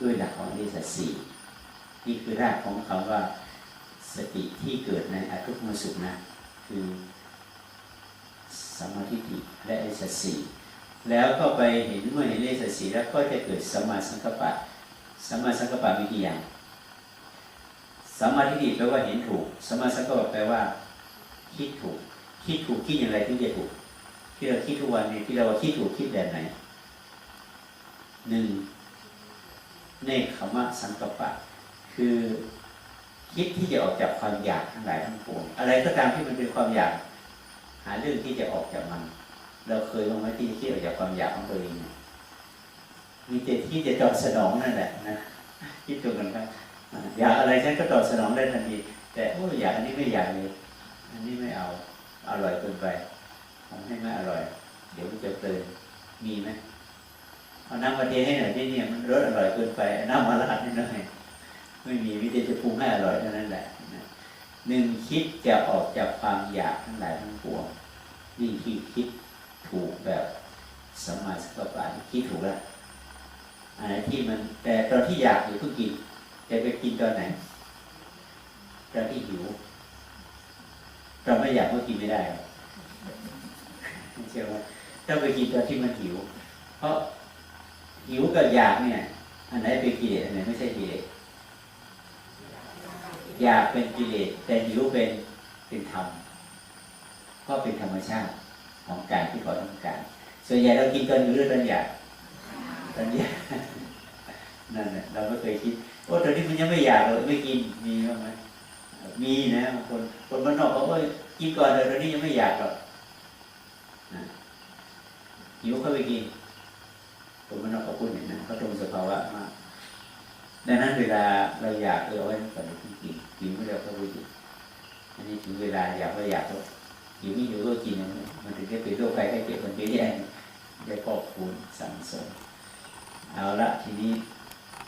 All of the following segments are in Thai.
ด้วยหลักของอริยสัจสี่นี่คือรากของคำว่าสติที่เกิดในอทุกขมสุขนะ คือสมาธิและอริยสัจสี่แล้วก็ไปเห็นเมื่อเห็นอริยสัจสี่แล้วก็จะเกิดสมมาสังกปปะสมมาสังกปปะมีกี่อย่างสมาธิแปลว่าเห็นถูกสมมาสังกปปะแปลว่า คิดถูก คิดถูกคิดอย่างไรถึงจะถูกที่เราคิดทุกวันนี้ที่เราคิดถูกคิดแบบไหนหนึ่ง เนคขมะสังกปปะ คือคิดที่จะออกจากความอยากทั้งหลายทั้งปวงอะไรก็ตามที่มันเป็นความอยาก หาเรื่องที่จะออกจากมัน เราเคยลงไหมที่คิดออกจากความอยากของตัวเองมีแต่ที่จะตอบสนองนั่นแหละนะคิดตัวกันครับอยากอะไรฉันก็ตอบสนองได้ทันทีแต่โอ้อยากอันนี้ไม่อยากเลยอันนี้ไม่เอาอร่อยเกินไปทำให้ไม่อร่อย เดี๋ยวมันจะเตือนมีไหม เอาน้ำมาเทให้หน่อยที่เนี่ยมันรสอร่อยเกินไปน้ำมาราดนิดหน่อยไม่มีวิธีจะปรุงให้อร่อยเท่านั้นแหละหนึ่งคิดจะออกจากความอยากทั้งหลายทั้งปวงนี่คือคิดถูกแบบสมาสังกปะคิดถูกแล้วอะไรที่มันแต่ตอนที่อยากอยู่เพิ่งกินจะไปกินตอนไหนตอนที่หิวเราไม่อยากก็กินไม่ได้เชื่อว่าต้องไปกินตอนที่มันหิว เพราะ หิวกับอยากเนี่ย อันไหนเป็นกิเลสอันไหนไม่ใช่กิเลสอยากเป็นกิเลสแต่หิวเป็นเป็นธรรมก็เป็นธรรมชาติของการที่เขาต้องการ ส่วนใหญ่เรากินตอนหิวหรือตอนอยากตอนอยากนั่นแหละเราไม่เคยคิดโอ้ตอนนี้มันยังไม่อยากเลยไม่กินมีบ้างไหมมีนะบางคนคนบ้านนอกเขาก็กินก่อนเลยตอนนี้ยังไม่อยากหรอกหิวเข้าไปกิน คนบ้านนอกเขาพูดอย่างนั้นเขาตรงสภาวะมากดังนั้นเวลาเราอยากเราไว้ก่อนที่กินหิวไม่ได้เข้าไปกินอันนี้ถึงเวลาอยากก็อยากก็หิวไม่หิวก็กินมันถึงจะเป็นโรคภัยไข้เจ็บมันเยอะแยะได้ครอบคูณสั่งสมเอาละทีนี้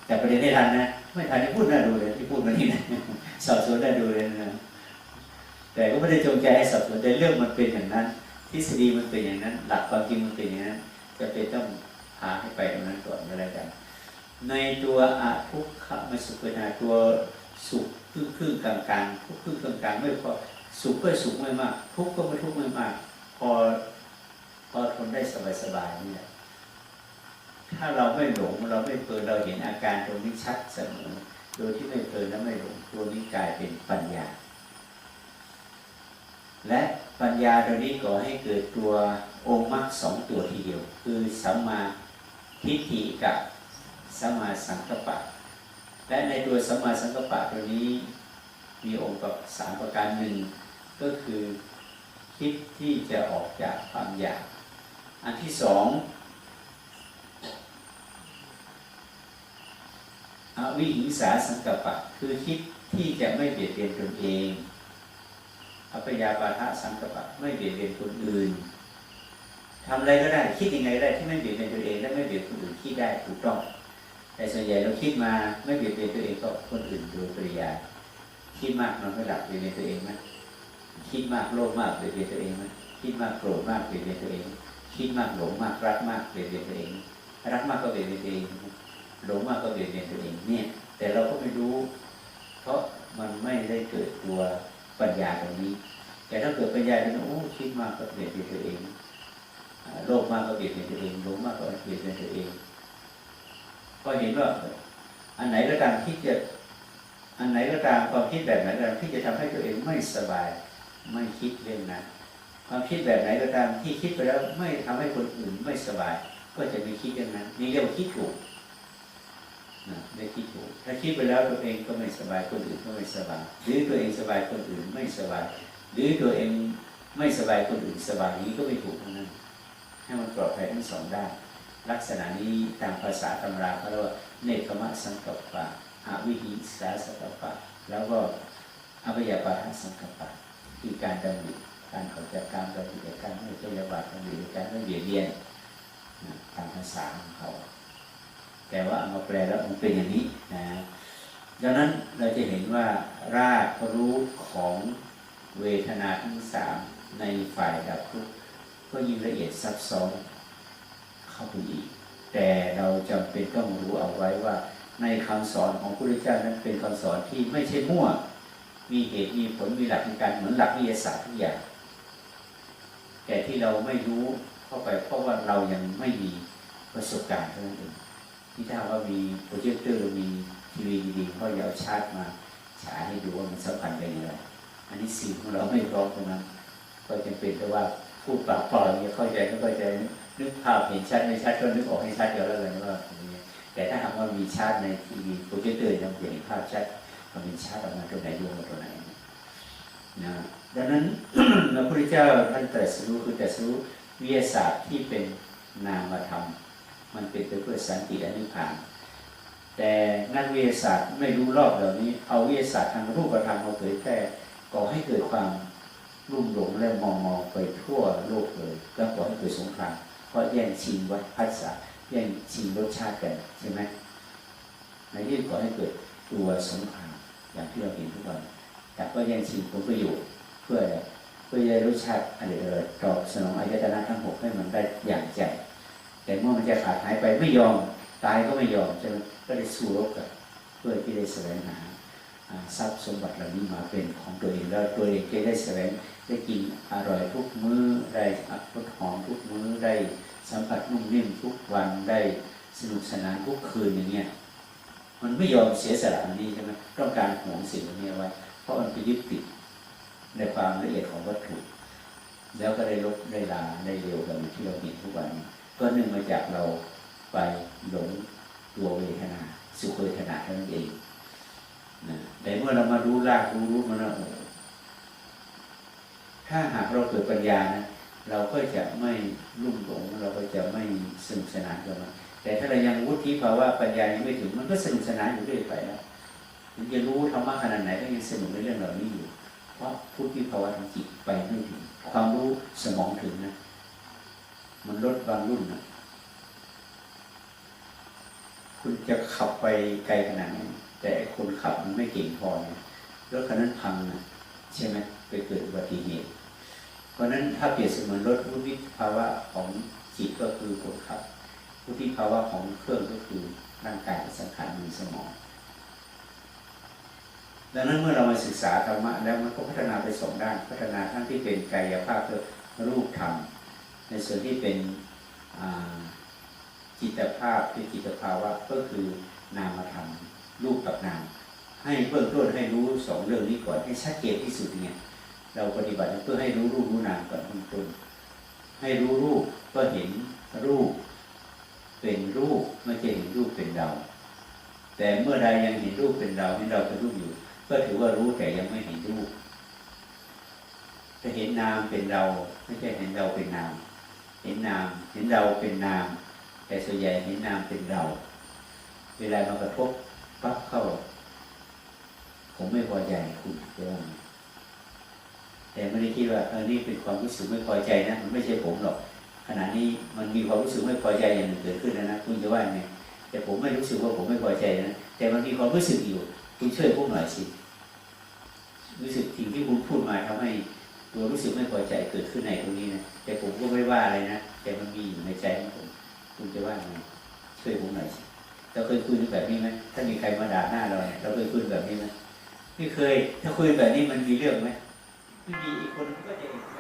แต่ประเด็นไม่ทันนะไม่ทันที่พูดน่าดูเลยที่พูดมานี่นะสอบสวนได้ดูเลยนะแต่ก็ไม่ได้จงใจให้สอบสวนแต่เรื่องมันเป็นอย่างนั้นทฤษฎีมันเป็นอย่างนั้น หลักความจริงมันเป็นอย่างนั้นจะเป็นต้องาให้ไปตรงนั้นก่อนก็แล้วกัน ในตัวอาทุกขมสุขนาตัวสุขครึ่งครึ่งกลางกลางทุกครึ่งกลางกลางไม่พอสุขก็สุขไม่มาก ทุกก็ไม่ทุกไม่มาก พอพอทนได้สบายสบายๆนี่แหละถ้าเราไม่หลงเราไม่เพลินเราเห็นอาการตรงนี้ชัดเสมอโดยที่ไม่เพลินและไม่หลงตัวนี้กลายเป็นปัญญา และปัญญาตัวนี้ก่อให้เกิดตัวองค์มรรคสองตัวทีเดียว คือสัมมา ทิฏฐิกับสมาสังกัปปะ และในตัวสมมาสังกัปปะตัวนี้มีองค์ประสามประการหนึ่งก็คือคิดที่จะออกจากความอยาก อันที่สองอวิหิงสาสังกัปปะ คือคิดที่จะไม่เบียดเบียนตนเอง อัปยาปาทะสังกัปปะไม่เบียดเบียนคนอื่น ทำอะไรก็ได้ คิดยังไงก็ได้ที่ไม่เบียดเบียนตัวเองและไม่เบียดคนอื่นคิดได้ถูกต้อง แต่ส่วนใหญ่เราคิดมาไม่เบียดเบียนตัวเองก็คนอื่นโดยปริยายคิดมากนอนไม่หลับเบียดเบียนตัวเองไหมคิดมากโลภมากเบียดเบียนตัวเองไหมคิดมากโกรธมากเบียดเบียนตัวเอง คิดมากหลงมากรักมากเบียดเบียนตัวเอง รักมากก็เบียดเบียนตัวเองหลงมากก็เบียดเบียนตัวเองเนี่ย แต่เราก็ไม่รู้ เพราะมันไม่ได้เกิดตัวปัญญาตรงนี้ แต่ถ้าเกิดปัญญาตรงนี้โอ้คิดมากก็เบียดเบียนตัวเอง โลภมากก็เบียดเบียนตัวเองหลงมากก็เบียดเบียนตัวเองก็เห็นว่า อันไหนก็ตามที่จะ อันไหนก็ตามความคิดแบบไหนก็ตามที่จะทำให้ตัวเองไม่สบาย ไม่คิดเรื่องนั้นความคิดแบบไหนก็ตามที่คิดไปแล้วไม่ทำให้คนอื่นไม่สบาย ก็จะไม่คิดเรื่องนั้นนี่เรียกว่าคิดถูกนะได้คิดถูกถ้าคิดไปแล้วตัวเองก็ไม่สบายคนอื่นก็ไม่สบาย หรือตัวเองสบายคนอื่นไม่สบาย หรือตัวเองไม่สบายคนอื่นสบายนี้ก็ไม่ถูกทั้งนั้น ให้มันปลอดภัยทั้งสองด้านลักษณะนี้ตามภาษาตำราเขาเรียกว่าเนคขมะสังกัปปะอวิหิสาสังกัปปะ แล้วก็อภิยาปาทสังกัปปะคือการดำริการออกจากการปฏิบัติการไม่พยาบาทการเบียดการไม่เบียดเบียนตามภาษาของเขาแต่ว่าเอามาแปลแล้วมันเป็นอย่างนี้นะดังนั้นเราจะเห็นว่ารากรู้ของเวทนาทั้งสามในฝ่ายดับทุกข์ ก็ยิ่งละเอียดซับซ้อนเข้าไปอีก แต่เราจำเป็นต้องรู้เอาไว้ว่าในคำสอนของพระพุทธเจ้านั้นเป็นคำสอนที่ไม่ใช่มั่ว มีเหตุมีผลมีหลักในการเหมือนหลักวิทยาศาสตร์ทุกอย่าง แต่ที่เราไม่รู้เข้าไปเพราะว่าเรายังไม่มีประสบการณ์เท่านั้นเองที่ถ้าว่ามีโปรเจคเตอร์มีทีวีดีๆเขาจะเอาชาร์จมาฉายให้ดูว่ามันสัมพันธ์กันอย่างไรอันนี้สิ่งของเราไม่พร้อมตรงนั้นก็จำเป็นแต่ว่า พูดปากเปล่าอย่างเงี้ยเข้าใจก็เข้าใจนึกภาพเห็นชัดไม่ชัดก็นึกออกให้ชัดเดียวแล้วกันว่าอย่างเงี้ยแต่ถ้าหากว่ามีชาร์จในทีวีโปรเจคเตอร์ยังเห็นภาพชัดมันเป็นชาร์จออกมาตัวไหนโยงมตัวไหนนะดังนั้นพระพุทธเจ้าท่านตรัสรู้คือตรัสรู้วิทยาศาสตร์ที่เป็นนามธรรมมันเป็นไปเพื่อสันติและนิพพาน แต่นักวิทยาศาสตร์ไม่รู้รอบเหล่านี้ เอาวิทยาศาสตร์ทางรูปธรรมมาเผยแพร่ก่อให้เกิดความ รุ่มหลงและมองมองไปทั่วโลกเลยแล้วก่อให้เกิดสงครามเพราะแย่งชิงวัฒนภาษาแย่งชิงรสชาติกันใช่ไหมในที่ก่อให้เกิดตัวสงครามอย่างที่เราเห็นทุกวัน แต่ก็แย่งชิงผลประโยชน์เพื่อเพื่อจะได้รสชาติอะไรเอ่ยตอบสนองอายตนะทั้งหกให้มันได้อย่างใจ แต่เมื่อมันจะขาดหายไปไม่ยอมตายก็ไม่ยอมใช่ไหมก็เลยสู้รบกันเพื่อที่ได้แสวงหา ทรัพย์สมบัติเหล่านี้มาเป็นของตัวเองแล้วตัวเองจะได้แสวงได้กินอร่อยทุกมื้อได้อรสหอมทุกมื้อได้สัมผัสนุ่มนิ่มทุกวันได้สนุกสนานทุกคืนอย่างเงี้ยมันไม่ยอมเสียสละอันนี้ใช่ไหมต้องการหวงสิ่งเหล่านี้ไว้เพราะมันไปยึดติดในความละเอียดของวัตถุ แล้วก็ได้ลบได้ลาได้เร็วกันที่เราเห็นทุกวัน ก็เนื่องมาจากเราไปหลงตัวเวทนา สุขเวทนาเท่านั้นเอง มื่อเรามารู้รากรู้รู้มันแล้วถ้าหากเราเกิดปัญญานะ เราก็จะไม่ลุ่มหลงเราก็จะไม่สนุกสนานกับมันแต่ถ้าเรายังวุฒิภาวะปัญญายังไม่ถึงมันก็สนุกสนานอยู่เรื่อยไปแล้วถึงจะรู้ธรรมะขนาดไหนก็ยังสนุกในเรื่องเหล่านี้อยู่ เพราะพุทธิภาวะทางจิตไปไม่ถึงความรู้สมองถึงนะ มันลดบางรุ่นนะคุณจะขับไปไกลขนาดไหน แต่คนขับมันไม่เก่งพอรถคันนั้นพังนะใช่ไหมไปเกิดอุบัติเหตุ เพราะฉะนั้นถ้าเปรียบเสมือนรถวุฒิภาวะของจิตก็คือคนขับวุฒิภาวะของเครื่องก็คือร่างกายสังขารมือสมอง ดังนั้นเมื่อเรามาศึกษาธรรมะแล้วมันก็พัฒนาไปสองด้าน พัฒนาทั้งที่เป็นกายภาพคือรูปธรรม ในส่วนที่เป็นจิตภาพคือจิตภาวะก็คือนามธรรม รูปกับนามให้เบื้องต้นให้รู้สองเรื่องนี้ก่อนให้ชัดเจนที่สุดเนี่ยเราปฏิบัติเพื่อให้รู้รูปรู้นามก่อนเบื้องต้นให้รู้รูปก็เห็นรูป เป็นรูปไม่ใช่เห็นรูปเป็นเรา แต่เมื่อใดยังเห็นรูปเป็นเราเห็นเราเป็นรูปอยู่ ก็ถือว่ารู้แต่ยังไม่เห็นรูปจะเห็นนามเป็นเรา ไม่ใช่เห็นเราเป็นนาม เห็นนามเห็นเราเป็นนาม แต่ส่วนใหญ่เห็นนามเป็นเรา เวลามากระทบ ปั๊บเข้า ผมไม่พอใจคุณเรื่องแต่ไม่ได้คิดว่าเออนี่เป็นความรู้สึกไม่พอใจนะมันไม่ใช่ผมหรอก ขณะนี้มันมีความรู้สึกไม่พอใจอย่างหนึ่งเกิดขึ้นแล้วนะคุณจะว่าไงแต่ผมไม่รู้สึกว่าผมไม่พอใจนะแต่มันมีความรู้สึกอยู่ คุณช่วยพูดหน่อยสิรู้สึกสิ่งที่คุณพูดมาทำให้ตัวรู้สึกไม่พอใจเกิดขึ้นในตรงนี้นะแต่ผมก็ไม่ว่าอะไรนะแต่มันมีอยู่ในใจของผมคุณจะว่าไงช่วยผมหน่อยสิ เราเคยคุยแบบนี้ไหมถ้ามีใครมาด่าหน้าเราเนี่ยเราเคยคุยแบบนี้ไหมไม่เคย ถ้าคุยแบบนี้มันมีเรื่องไหมไม่มีอีกคนก็จะเห็นใจ